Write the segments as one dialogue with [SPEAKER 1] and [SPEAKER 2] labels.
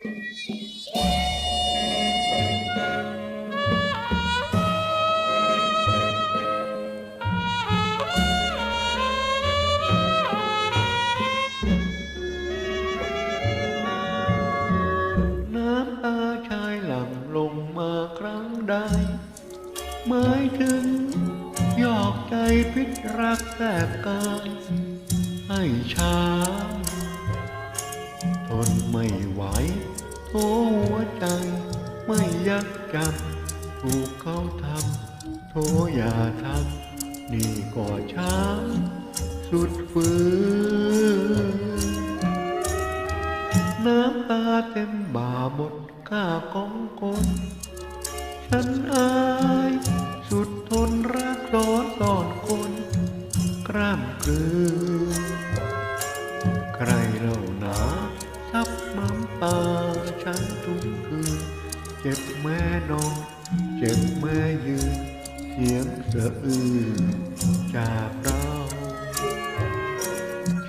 [SPEAKER 1] น้ำตาชายหลั่งลงมาครั้งใดหมายถึงยอกใจพิษรักแทบกายให้ช้ำ ทนไม่ไหวโทหัวใจ ไม่ยักจำถูกเขาทำ โทอย่าทำ นี่ก็ช้ำสุดฝืนน้ำตาเต็มบ่าหมดข้าของคน ฉันอาย เจ็บแม่นอนเจ็บแม่ยืน เสียงสะอื้นจากเรา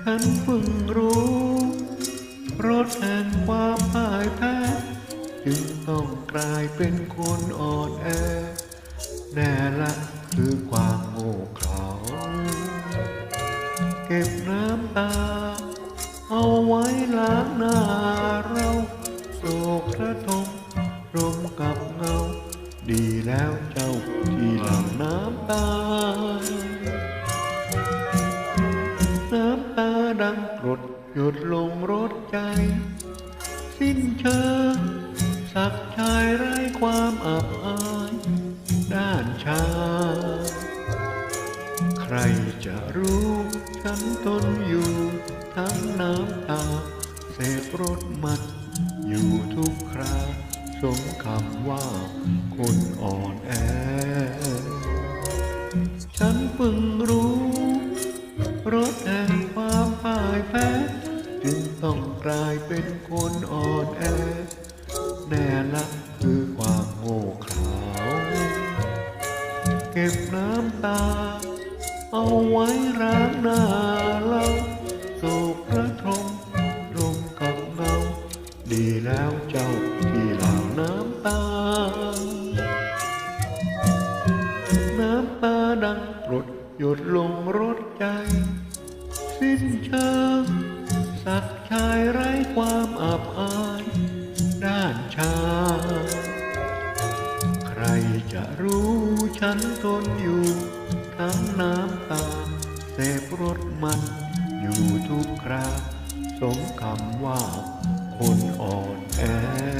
[SPEAKER 1] ฉันเพิ่งรู้รถแห่งความพ่ายแพ้จึงต้องกลายเป็นคนอ่อนแอ แน่ละคือความโง่เขลาเก็บน้ำตา เอาไว้ล้างหน้า ดีแล้วเจ้าที่หลั่งน้ำตา น้ำตาดังกรดหยดลงรถใจ สิ้นเชิงสักชายไร้ความอับอาย ด้านชา ใครจะรู้ฉันทนอยู่ทั้งน้ำตา เสพรถมันอยู่ทุกครา สมคำว่าคนอ่อนแอ ฉันเพิ่งรู้รถแห่งความพ่ายแพ้จึงต้องกลายเป็นคนอ่อนแอ แน่ละคือความโง่เขลาเก็บน้ำตา เอาไว้ร้างนาเดีแล้วเจ้าที่หลั่งน้ำตา น้ำตาดังกรดหยดลงรถใจ สิ้นเชิง สักชายไร้ความอับอาย ด้านชา ใครจะรู้ฉันทนอยู่ทั้งน้ำตาเสพรถมันอยู่ทุกคราสมคำว่า นอ่อนแอ